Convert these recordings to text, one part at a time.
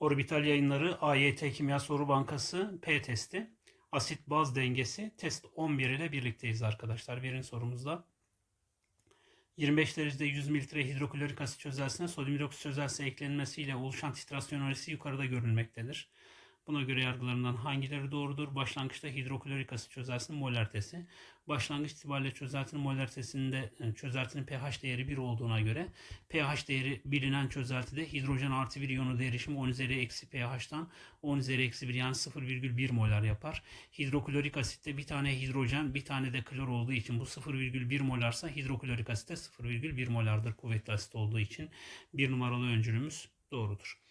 Orbital yayınları AYT Kimya Soru Bankası P testi. Asit baz dengesi test 11 ile birlikteyiz arkadaşlar. Verin sorumuzda. 25 derecede 100 mililitre hidroklorik asit çözeltisine sodyum hidroksit çözeltisi eklenmesiyle oluşan titrasyon öğresi yukarıda görülmektedir. Buna göre yargılarından hangileri doğrudur? Başlangıçta hidroklorik asit çözeltisinin molartesi. Başlangıç itibariyle çözeltinin molartesinde e, çözeltinin pH değeri 1 olduğuna göre pH değeri bilinen çözeltide hidrojen artı 1 iyonu derişimi 10 üzeri eksi pH'tan 10 üzeri eksi 1 yani 0,1 molar yapar. Hidroklorik asitte bir tane hidrojen bir tane de klor olduğu için bu 0,1 molarsa hidroklorik asitte 0,1 molardır kuvvetli asit olduğu için. Bir numaralı öncülümüz doğrudur.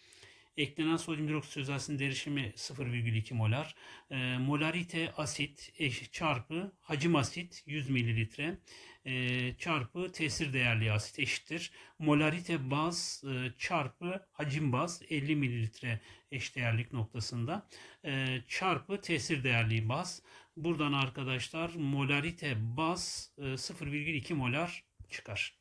Eklenen sodyum hidroksit çözeltisinin derişimi 0,2 molar. E, molarite asit eş, çarpı hacim asit 100 mililitre e, çarpı tesir değerli asit eşittir. Molarite baz e, çarpı hacim baz 50 mililitre eşdeğerlik noktasında e, çarpı tesir değerli baz. Buradan arkadaşlar molarite baz e, 0,2 molar çıkar.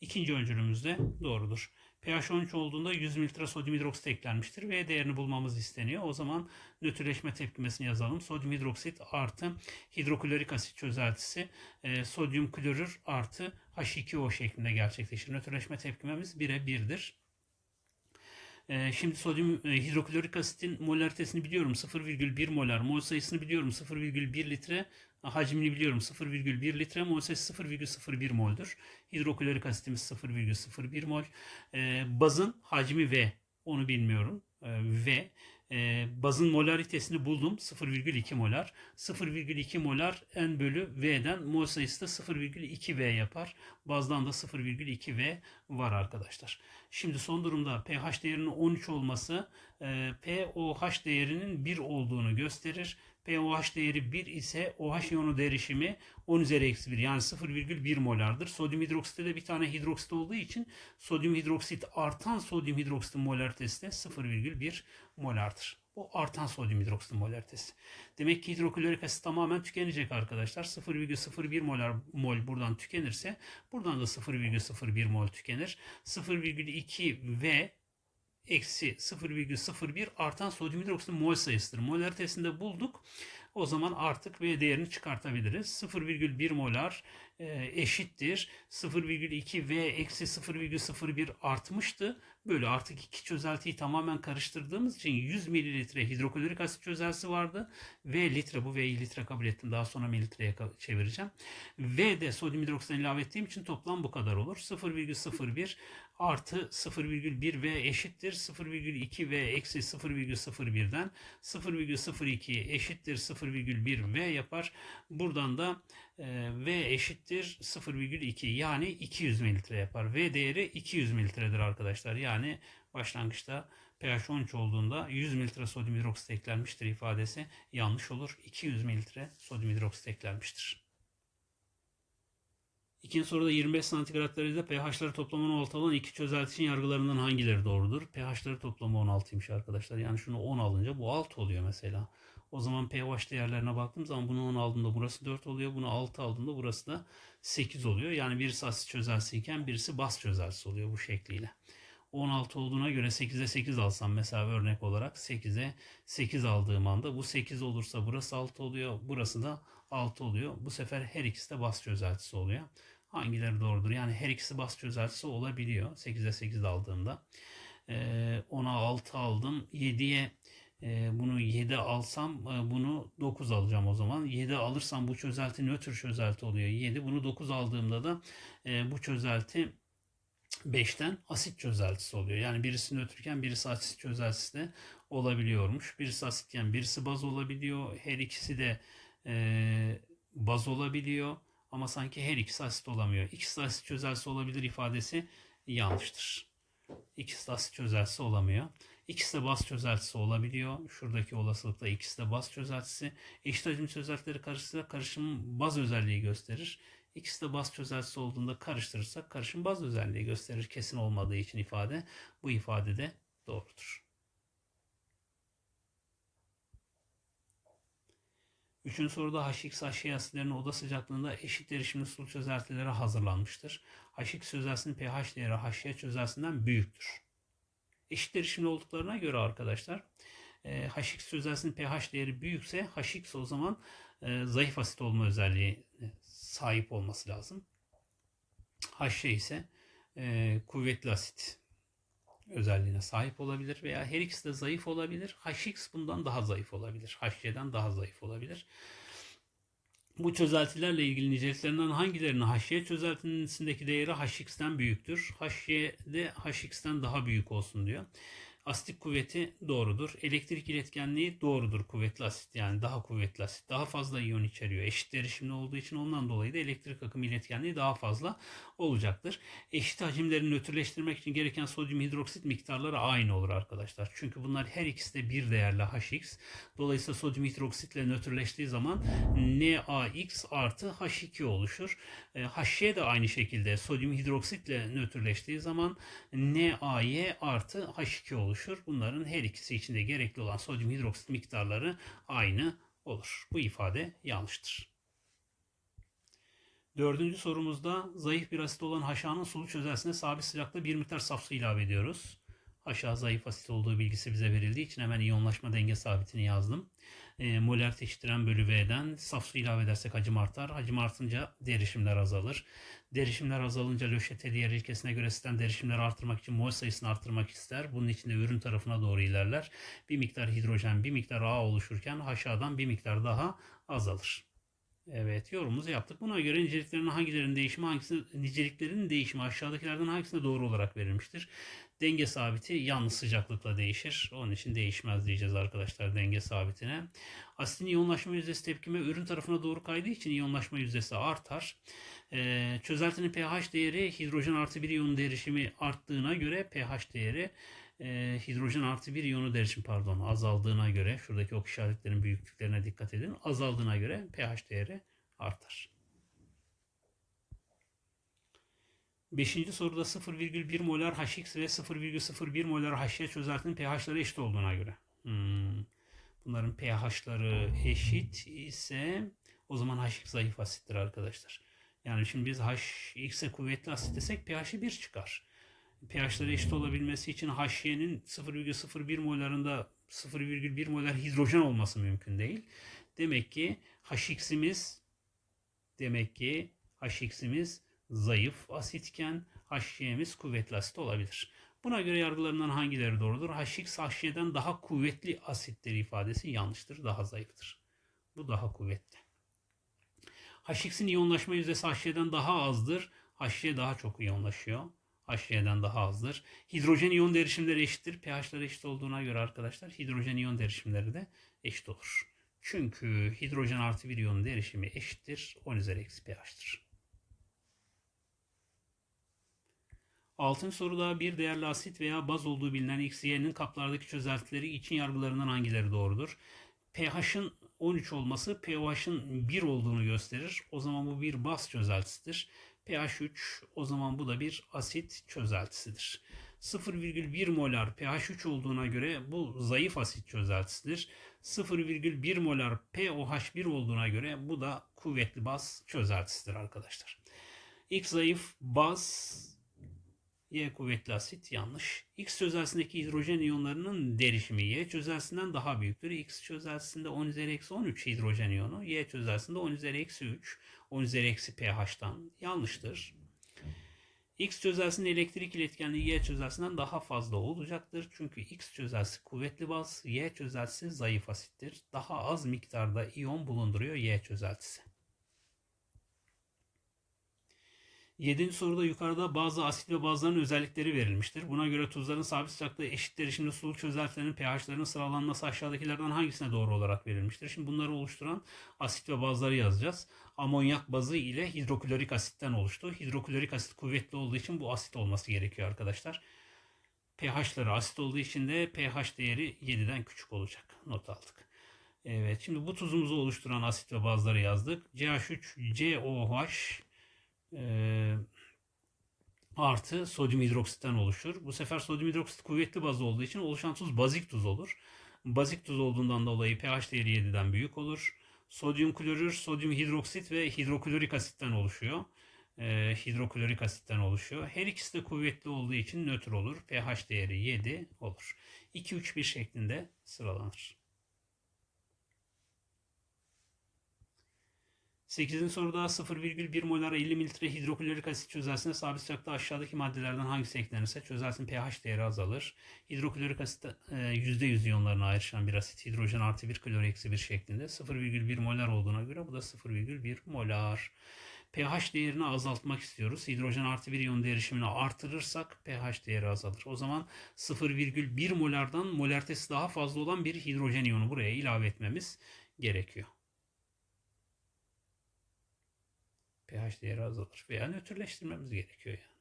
İkinci öncülümüz de doğrudur pH 13 olduğunda 100 mililitre sodyum hidroksit eklenmiştir. V değerini bulmamız isteniyor. O zaman nötrleşme tepkimesini yazalım. Sodyum hidroksit artı hidroklorik asit çözeltisi e, sodyum klorür artı H2O şeklinde gerçekleşir. Nötrleşme tepkimemiz 1'e 1'dir. E, şimdi sodyum e, hidroklorik asitin molaritesini biliyorum 0,1 molar. Mol sayısını biliyorum 0,1 litre. Hacmini biliyorum 0,1 litre. Mol sayısı 0,01 moldur. Hidroklorik asitimiz 0,01 mol. E, bazın hacmi V. Onu bilmiyorum. E, v. Bazın molaritesini buldum. 0,2 molar. 0,2 molar N bölü V'den mol sayısı da 0,2 V yapar. Bazdan da 0,2 V var arkadaşlar. Şimdi son durumda pH değerinin 13 olması e, pOH değerinin 1 olduğunu gösterir. pOH değeri 1 ise OH iyonu derişimi 10 üzeri eksi 1 yani 0,1 molardır. Sodyum hidroksitte de bir tane hidroksit olduğu için sodyum hidroksit artan sodyum hidroksitin molaritesi de 0,1 molardır. Bu artan sodyum hidroksitin molaritesi. Demek ki hidroklorik asit tamamen tükenecek arkadaşlar. 0,01 molar mol buradan tükenirse buradan da 0,01 mol tükenir. 0,2 V eksi 0,01 artan sodyum hidroksitin mol sayısıdır. Molaritesini de bulduk. O zaman artık V değerini çıkartabiliriz. 0,1 molar e, eşittir. 0,2 V eksi 0,01 artmıştı. Böyle artık iki çözeltiyi tamamen karıştırdığımız için 100 mililitre hidroklorik asit çözeltisi vardı. V litre bu V'yi litre kabul ettim. Daha sonra mililitreye çevireceğim. V de sodyum hidroksitten ilave ettiğim için toplam bu kadar olur. 0,01 artı 0,1 V eşittir 0,2 V eksi 0,01'den 0,02 eşittir 0,1 V yapar. Buradan da e, V eşittir 0,2 yani 200 mililitre yapar. V değeri 200 mililitredir arkadaşlar. Yani başlangıçta pH 13 olduğunda 100 mililitre sodyum hidroksit eklenmiştir ifadesi yanlış olur. 200 mililitre sodyum hidroksit eklenmiştir. İkinci soruda 25 santigrat derecede pH'ları toplamı 16 olan iki çözelti için yargılarından hangileri doğrudur? pH'ları toplamı 16'ymış arkadaşlar. Yani şunu 10 alınca bu 6 oluyor mesela. O zaman pH değerlerine baktığım zaman bunu 10 aldığımda burası 4 oluyor. Bunu 6 aldığımda burası da 8 oluyor. Yani birisi asit çözeltisi iken birisi baz çözeltisi oluyor bu şekliyle. 16 olduğuna göre 8'e 8 alsam mesela örnek olarak 8'e 8 aldığım anda bu 8 olursa burası 6 oluyor. Burası da 6 oluyor. Bu sefer her ikisi de baz çözeltisi oluyor. Hangileri doğrudur? Yani her ikisi baz çözeltisi olabiliyor. 8'e 8 aldığımda. Ee, 10'a 6 aldım. 7'ye e, bunu 7 alsam e, bunu 9 alacağım o zaman. 7 alırsam bu çözelti nötr çözelti oluyor. 7 bunu 9 aldığımda da e, bu çözelti 5'ten asit çözeltisi oluyor. Yani birisi nötrken birisi asit çözeltisi de olabiliyormuş. Birisi asitken birisi baz olabiliyor. Her ikisi de e, baz olabiliyor. Ama sanki her ikisi asit olamıyor. İkisi asit çözeltisi olabilir ifadesi yanlıştır. İkisi asit çözeltisi olamıyor. İkisi de baz çözeltisi olabiliyor. Şuradaki olasılıkla ikisi de baz çözeltisi. Eşit hacim çözeltileri karıştırırsa karışımın baz özelliği gösterir. İkisi de baz çözeltisi olduğunda karıştırırsak karışım baz özelliği gösterir. Kesin olmadığı için ifade. Bu ifade de doğrudur. Üçüncü soruda HX HY asitlerinin oda sıcaklığında eşit derişimli sulu çözeltileri hazırlanmıştır. HX çözeltisinin pH değeri HY çözeltisinden büyüktür. Eşit erişimli olduklarına göre arkadaşlar e, HX çözelsinin pH değeri büyükse HX o zaman e, zayıf asit olma özelliği sahip olması lazım. HC ise e, kuvvetli asit özelliğine sahip olabilir veya her ikisi de zayıf olabilir. HX bundan daha zayıf olabilir. HC'den daha zayıf olabilir. Bu çözeltilerle ilgili niceliklerinden hangilerinin HC çözeltisindeki değeri HX'ten büyüktür? HC'de HX'ten daha büyük olsun diyor. Asitik kuvveti doğrudur. Elektrik iletkenliği doğrudur kuvvetli asit yani daha kuvvetli asit. Daha fazla iyon içeriyor. Eşit derişimli olduğu için ondan dolayı da elektrik akım iletkenliği daha fazla olacaktır. Eşit hacimlerini nötrleştirmek için gereken sodyum hidroksit miktarları aynı olur arkadaşlar. Çünkü bunlar her ikisi de bir değerli HX. Dolayısıyla sodyum hidroksitle nötrleştiği zaman NaX artı H2 oluşur. E, HC de aynı şekilde sodyum hidroksitle nötrleştiği zaman NaY artı H2 oluşur oluşur. Bunların her ikisi için de gerekli olan sodyum hidroksit miktarları aynı olur. Bu ifade yanlıştır. Dördüncü sorumuzda zayıf bir asit olan haşanın sulu çözelsine sabit sıcaklıkta bir miktar saf su ilave ediyoruz. Haşa zayıf asit olduğu bilgisi bize verildiği için hemen iyonlaşma denge sabitini yazdım. E, molar teştiren bölü V'den saf su ilave edersek hacim artar. Hacim artınca derişimler azalır. Derişimler azalınca Löşete diğer ilkesine göre sistem derişimleri artırmak için mol sayısını artırmak ister. Bunun için de ürün tarafına doğru ilerler. Bir miktar hidrojen, bir miktar A oluşurken aşağıdan bir miktar daha azalır. Evet yorumumuzu yaptık. Buna göre niceliklerin hangilerinin değişimi hangisi niceliklerin değişimi aşağıdakilerden hangisine doğru olarak verilmiştir? Denge sabiti yalnız sıcaklıkla değişir. Onun için değişmez diyeceğiz arkadaşlar denge sabitine. Asitin iyonlaşma yüzdesi tepkime ürün tarafına doğru kaydığı için iyonlaşma yüzdesi artar. Ee, çözeltinin pH değeri hidrojen artı bir iyonun derişimi arttığına göre pH değeri e, hidrojen artı bir iyonu derişim pardon azaldığına göre şuradaki ok işaretlerin büyüklüklerine dikkat edin. Azaldığına göre pH değeri artar. Beşinci soruda 0,1 molar HX ve 0,01 molar HY çözeltinin pH'ları eşit olduğuna göre. Hmm. Bunların pH'ları eşit ise o zaman HX zayıf asittir arkadaşlar. Yani şimdi biz HX'e kuvvetli asit desek pH'i 1 çıkar pH'ları eşit olabilmesi için HY'nin 0,01 molarında 0,1 molar hidrojen olması mümkün değil. Demek ki HX'imiz demek ki HX'imiz zayıf asitken HY'miz kuvvetli asit olabilir. Buna göre yargılarından hangileri doğrudur? HX HY'den daha kuvvetli asittir ifadesi yanlıştır, daha zayıftır. Bu daha kuvvetli. HX'in iyonlaşma yüzdesi HY'den daha azdır. HY daha çok iyonlaşıyor. HC'den daha azdır. Hidrojen iyon derişimleri eşittir. pH'ları eşit olduğuna göre arkadaşlar hidrojen iyon derişimleri de eşit olur. Çünkü hidrojen artı bir iyon derişimi eşittir. 10 üzeri eksi pH'tır. Altıncı soruda bir değerli asit veya baz olduğu bilinen X, kaplardaki çözeltileri için yargılarından hangileri doğrudur? pH'ın 13 olması pH'ın 1 olduğunu gösterir. O zaman bu bir baz çözeltisidir pH 3 o zaman bu da bir asit çözeltisidir. 0,1 molar pH 3 olduğuna göre bu zayıf asit çözeltisidir. 0,1 molar POH1 olduğuna göre bu da kuvvetli baz çözeltisidir arkadaşlar. X zayıf baz Y kuvvetli asit yanlış. X çözelsindeki hidrojen iyonlarının derişimi Y çözelsinden daha büyüktür. X çözelsinde 10 üzeri eksi 13 hidrojen iyonu. Y çözelsinde 10 üzeri eksi 3. 10 üzeri eksi pH'tan yanlıştır. X çözelsinin elektrik iletkenliği Y çözelsinden daha fazla olacaktır. Çünkü X çözelsi kuvvetli baz, Y çözelsi zayıf asittir. Daha az miktarda iyon bulunduruyor Y çözeltisi. Yedinci soruda yukarıda bazı asit ve bazılarının özellikleri verilmiştir. Buna göre tuzların sabit sıcaklığı eşit derişimli sulu çözeltilerin pH'larının sıralanması aşağıdakilerden hangisine doğru olarak verilmiştir? Şimdi bunları oluşturan asit ve bazları yazacağız. Amonyak bazı ile hidroklorik asitten oluştu. Hidroklorik asit kuvvetli olduğu için bu asit olması gerekiyor arkadaşlar. pH'ları asit olduğu için de pH değeri 7'den küçük olacak. Not aldık. Evet şimdi bu tuzumuzu oluşturan asit ve bazları yazdık. CH3, COH, artı sodyum hidroksitten oluşur. Bu sefer sodyum hidroksit kuvvetli baz olduğu için oluşan tuz bazik tuz olur. Bazik tuz olduğundan dolayı pH değeri 7'den büyük olur. Sodyum klorür, sodyum hidroksit ve hidroklorik asitten oluşuyor. e, hidroklorik asitten oluşuyor. Her ikisi de kuvvetli olduğu için nötr olur. pH değeri 7 olur. 2-3-1 şeklinde sıralanır. 8. soruda 0,1 molar 50 mililitre hidroklorik asit çözeltisine sabit sıcakta aşağıdaki maddelerden hangisi eklenirse çözeltinin pH değeri azalır. Hidroklorik asit e, %100 iyonlarına ayrışan bir asit hidrojen artı 1 klor eksi 1 şeklinde 0,1 molar olduğuna göre bu da 0,1 molar. pH değerini azaltmak istiyoruz. Hidrojen artı 1 iyon derişimini artırırsak pH değeri azalır. O zaman 0,1 molardan molaritesi daha fazla olan bir hidrojen iyonu buraya ilave etmemiz gerekiyor. pH değeri azalır veya nötrleştirmemiz gerekiyor yani.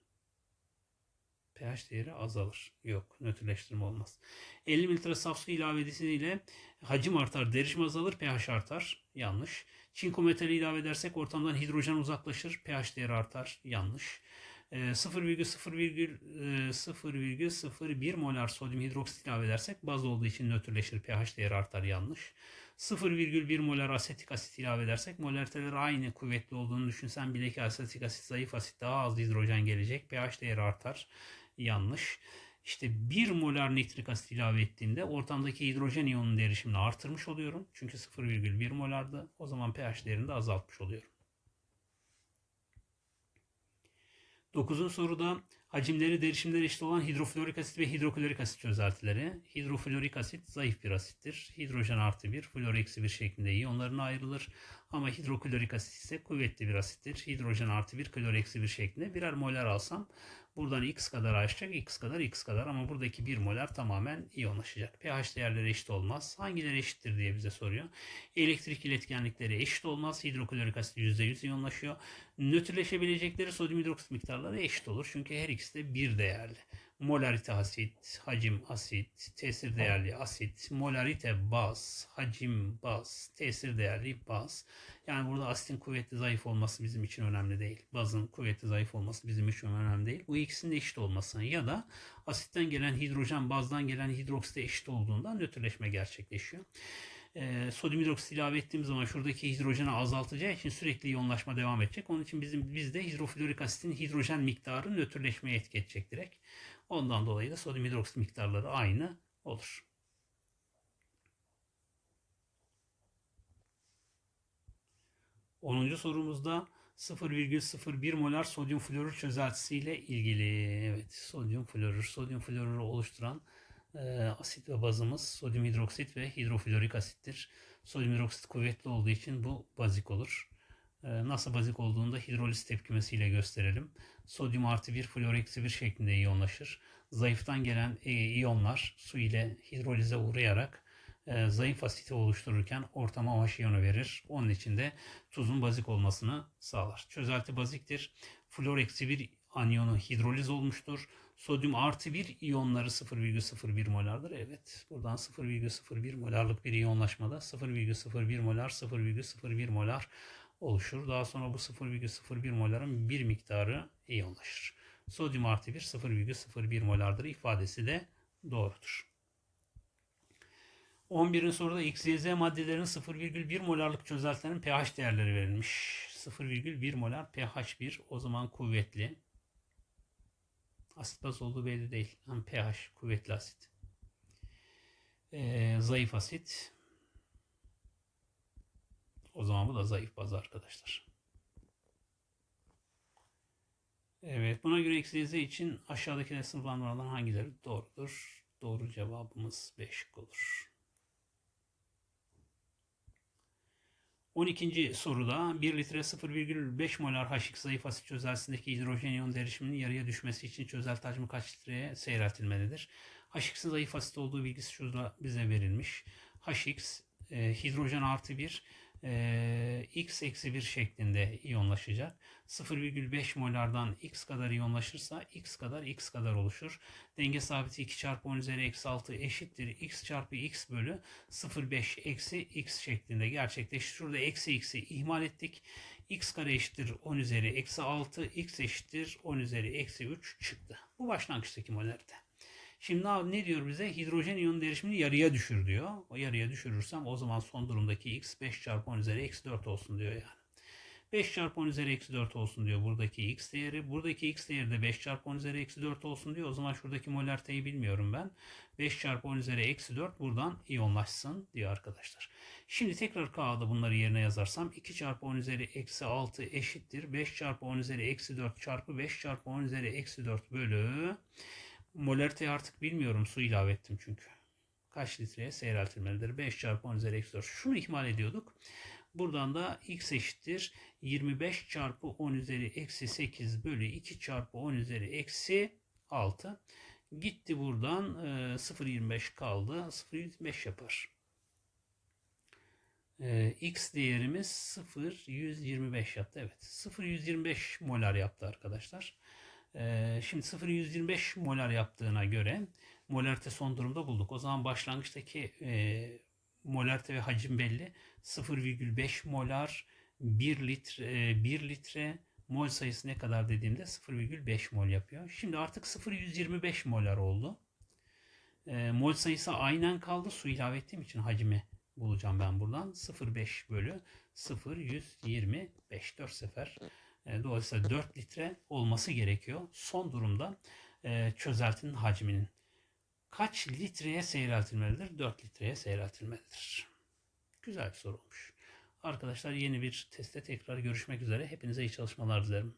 pH değeri azalır. Yok, nötrleştirme olmaz. 50 mililitre saf su ilave edilmesiyle hacim artar, derişim azalır, pH artar. Yanlış. Çinko metali ilave edersek ortamdan hidrojen uzaklaşır, pH değeri artar. Yanlış. 0,01 molar sodyum hidroksit ilave edersek baz olduğu için nötrleşir, pH değeri artar. Yanlış. 0,1 molar asetik asit ilave edersek molariteleri aynı kuvvetli olduğunu düşünsen bile ki asetik asit zayıf asit daha az hidrojen gelecek. pH değeri artar. Yanlış. İşte 1 molar nitrik asit ilave ettiğimde ortamdaki hidrojen iyonunun derişimini artırmış oluyorum. Çünkü 0,1 molardı. O zaman pH değerini de azaltmış oluyorum. 9. soruda hacimleri derişimleri eşit olan hidroflorik asit ve hidroklorik asit çözeltileri. Hidroflorik asit zayıf bir asittir. Hidrojen artı 1, flor eksi 1 şeklinde iyonlarına ayrılır. Ama hidroklorik asit ise kuvvetli bir asittir. Hidrojen artı 1, klor eksi 1 şeklinde birer molar alsam buradan x kadar aşacak, x kadar, x kadar ama buradaki 1 molar tamamen iyonlaşacak. pH değerleri eşit olmaz. Hangileri eşittir diye bize soruyor. Elektrik iletkenlikleri eşit olmaz. Hidroklorik asit %100 iyonlaşıyor. Nötrleşebilecekleri sodyum hidroksit miktarları eşit olur. Çünkü her ikisi de bir değerli molarite asit, hacim asit, tesir değerli asit, molarite baz, hacim baz, tesir değerli baz. Yani burada asitin kuvvetli zayıf olması bizim için önemli değil. Bazın kuvvetli zayıf olması bizim için önemli değil. Bu ikisinin de eşit olması ya da asitten gelen hidrojen bazdan gelen hidroksite eşit olduğunda nötrleşme gerçekleşiyor e, sodyum hidroksit ilave ettiğimiz zaman şuradaki hidrojeni azaltacağı için sürekli iyonlaşma devam edecek. Onun için bizim bizde hidroflorik asitin hidrojen miktarı nötrleşmeye etki edecek direkt. Ondan dolayı da sodyum hidroksit miktarları aynı olur. Onuncu sorumuzda 0,01 molar sodyum florür çözeltisi ile ilgili. Evet, sodyum florür. Sodyum florürü oluşturan e, asit ve bazımız sodyum hidroksit ve hidroflorik asittir. Sodyum hidroksit kuvvetli olduğu için bu bazik olur. E, nasıl bazik olduğunu da hidroliz tepkimesiyle gösterelim. Sodyum artı 1, flor eksi 1 şeklinde iyonlaşır. Zayıftan gelen e, iyonlar su ile hidrolize uğrayarak e, zayıf asiti oluştururken ortama OH iyonu verir. Onun için de tuzun bazik olmasını sağlar. Çözelti baziktir. Flor eksi 1 anyonu hidroliz olmuştur. Sodyum artı 1 iyonları 0,01 molardır. Evet buradan 0,01 molarlık bir iyonlaşmada 0,01 molar 0,01 molar oluşur. Daha sonra bu 0,01 moların bir miktarı iyonlaşır. Sodyum artı 1 0,01 molardır ifadesi de doğrudur. 11. soruda X, Y, Z maddelerinin 0,1 molarlık çözeltilerin pH değerleri verilmiş. 0,1 molar pH 1 o zaman kuvvetli. Asit baz olduğu belli değil. Ama pH kuvvetli asit. Ee, zayıf asit. O zaman bu da zayıf baz arkadaşlar. Evet buna göre z için aşağıdaki sınıflandırmalardan hangileri doğrudur? Doğru cevabımız 5 olur. 12. soruda 1 litre 0,5 molar H2 zayıf asit çözeltisindeki hidrojen iyon derişiminin yarıya düşmesi için çözelti hacmi kaç litreye seyreltilmelidir? H2'in zayıf asit olduğu bilgisi şurada bize verilmiş. HX e, hidrojen artı 1 e, x eksi 1 şeklinde iyonlaşacak. 0,5 molardan x kadar iyonlaşırsa x kadar x kadar oluşur. Denge sabiti 2 çarpı 10 üzeri eksi 6 eşittir. x çarpı x bölü 0,5 eksi x şeklinde gerçekleşir. Şurada eksi x'i ihmal ettik. x kare eşittir 10 üzeri eksi 6 x eşittir 10 üzeri eksi 3 çıktı. Bu başlangıçtaki molarite. Şimdi ne diyor bize? Hidrojen iyonun derişimini yarıya düşür diyor. O yarıya düşürürsem o zaman son durumdaki x 5 çarpı 10 üzeri eksi 4 olsun diyor yani. 5 çarpı 10 üzeri eksi 4 olsun diyor buradaki x değeri. Buradaki x değeri de 5 çarpı 10 üzeri eksi 4 olsun diyor. O zaman şuradaki molariteyi bilmiyorum ben. 5 çarpı 10 üzeri eksi 4 buradan iyonlaşsın diyor arkadaşlar. Şimdi tekrar kağıda bunları yerine yazarsam 2 çarpı 10 üzeri eksi 6 eşittir. 5 çarpı 10 üzeri eksi 4 çarpı 5 çarpı 10 üzeri eksi 4 bölü. Molariteyi artık bilmiyorum su ilave ettim çünkü. Kaç litreye seyreltilmelidir? 5 çarpı 10 üzeri eksi 4. Şunu ihmal ediyorduk. Buradan da x eşittir 25 çarpı 10 üzeri eksi 8 bölü 2 çarpı 10 üzeri eksi 6. Gitti buradan e, 0.25 kaldı. 0.25 yapar. E, x değerimiz 0.125 yaptı. Evet 0.125 molar yaptı arkadaşlar. E, şimdi 0.125 molar yaptığına göre molarite son durumda bulduk. O zaman başlangıçtaki e, molarite ve hacim belli. 0,5 molar 1 litre 1 litre mol sayısı ne kadar dediğimde 0,5 mol yapıyor. Şimdi artık 0,125 molar oldu. E, mol sayısı aynen kaldı. Su ilave ettiğim için hacmi bulacağım ben buradan. 0,5 bölü 0,125 4 sefer. E, dolayısıyla 4 litre olması gerekiyor. Son durumda e, çözeltinin hacminin kaç litreye seyreltilmelidir? 4 litreye seyreltilmelidir. Güzel bir soru olmuş. Arkadaşlar yeni bir testte tekrar görüşmek üzere. Hepinize iyi çalışmalar dilerim.